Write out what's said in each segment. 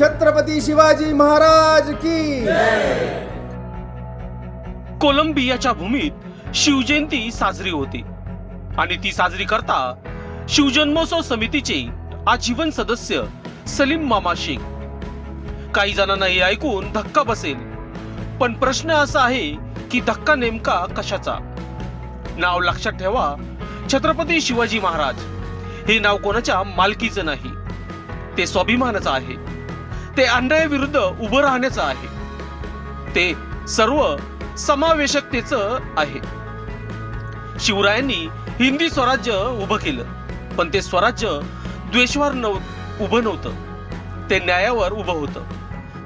छत्रपती शिवाजी महाराज की कोलंबियाच्या भूमीत शिवजयंती साजरी होते. आणि ती साजरी करता शिवजन्मोत्सव समितीचे आजीवन सदस्य सलीम मामा शेख. काही जणांना हे ऐकून धक्का बसेल. पण प्रश्न असा आहे की धक्का नेमका कशाचा? नाव लक्षात ठेवा छत्रपती शिवाजी महाराज. हे नाव कोणाच्या मालकीचं नाही. ते स्वाभिमानाचं आहे. ते अन्यायाविरुद्ध उभं राहण्याचं आहे. ते सर्व समावेशकतेच आहे. शिवरायांनी हिंदी स्वराज्य उभं केलं पण ते स्वराज्य द्वेषावर उभं नव्हतं. ते न्यायावर उभं होतं.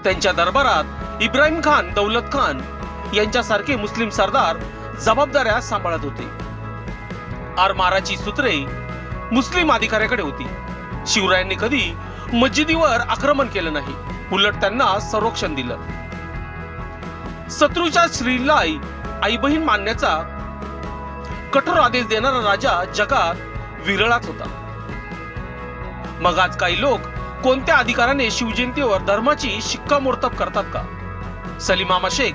त्यांच्या दरबारात इब्राहिम खान दौलत खान यांच्यासारखे मुस्लिम सरदार जबाबदाऱ्या सांभाळत होते. आरमाराची सूत्रे मुस्लिम अधिकाऱ्याकडे होती. शिवरायांनी कधी मस्जिदीवर आक्रमण केलं नाही. उलट त्यांना संरक्षण दिलं. शत्रूच्या स्त्रीला आई बहीण मानण्याचा कठोर आदेश देणारा राजा जगात विरळाच होता. मग आज काही लोक कोणत्या अधिकाराने शिवजयंतीवर धर्माची शिक्कामोर्तब करतात का? सलीमामा शेख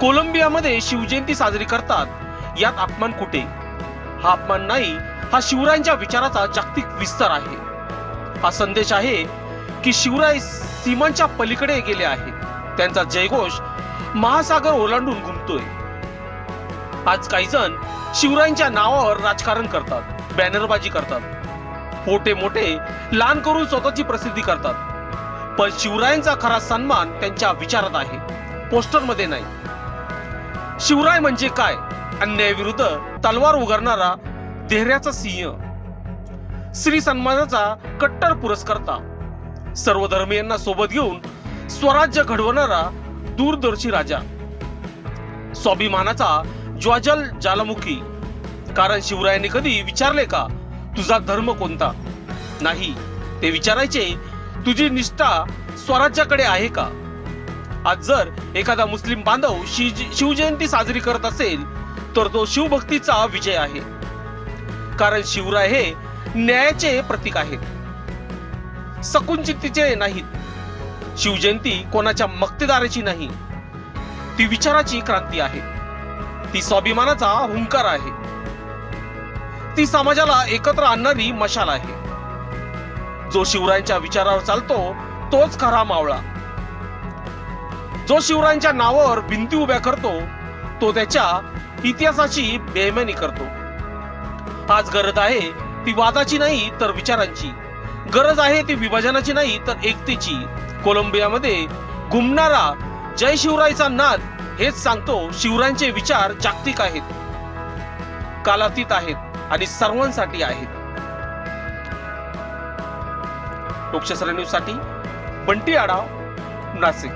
कोलंबियामध्ये शिवजयंती साजरी करतात. यात अपमान कुठे? हा अपमान नाही हा शिवरायांच्या विचाराचा जागतिक विस्तार आहे. हा संदेश आहे की शिवराय सीमांच्या पलीकडे गेले आहेत त्यांचा जयघोष महासागर ओलांडून घुमतोय. आज काही जण शिवरायांच्या नावावर राजकारण करतात बॅनरबाजी करतात. मोठे मोठे लहान करून स्वतःची प्रसिद्धी करतात. पण शिवरायांचा खरा सन्मान त्यांच्या विचारात आहे पोस्टरमध्ये नाही. शिवराय म्हणजे काय? अन्यायाविरुद्ध तलवार उगारणारा देहऱ्याचा सिंह. श्री सन्मानाचा कट्टर पुरस्कर्ता. सर्व धर्मीयांना सोबत घेऊन स्वराज्य घडवणारा दूरदर्शी राजा. स्वाभिमानाचा ज्वाजल ज्वालामुखी. कारण शिवरायांनी कधी विचारले का तुझा धर्म कोणता? नाही ते विचारायचे तुझी निष्ठा स्वराज्याकडे आहे का? आज जर एखादा मुस्लिम बांधव शिवजयंती साजरी करत असेल तर तो शिवभक्तीचा विजय आहे. कारण शिवराय हे न्यायाचे प्रतीक आहेत सकुंचितीचे नाहीत शिवजयंती कोणाच्या मक्तेदाराची नाही. ती विचाराची क्रांती आहे. ती स्वाभिमानाचा हुंकार आहे. ती समाजाला एकत्र आणणारी मशाल आहे. जो शिवरायांच्या विचारावर चालतो तोच खरा मावळा. जो शिवरायांच्या नावावर भिंती उभ्या करतो तो त्याच्या इतिहासाची बेमानी करतो. आज गरज आहे ती वादाची नाही तर विचारांची. गरज आहे ती विभाजनाची नाही तर एकतेची. कोलंबियामध्ये घुमणारा जय शिवरायचा नाद हेच सांगतो शिवरायांचे विचार जागतिक आहेत. कालातीत आहेत आणि सर्वांसाठी आहेत. लोकशास्त्र न्यूजसाठी बंटी आढाव नाशिक.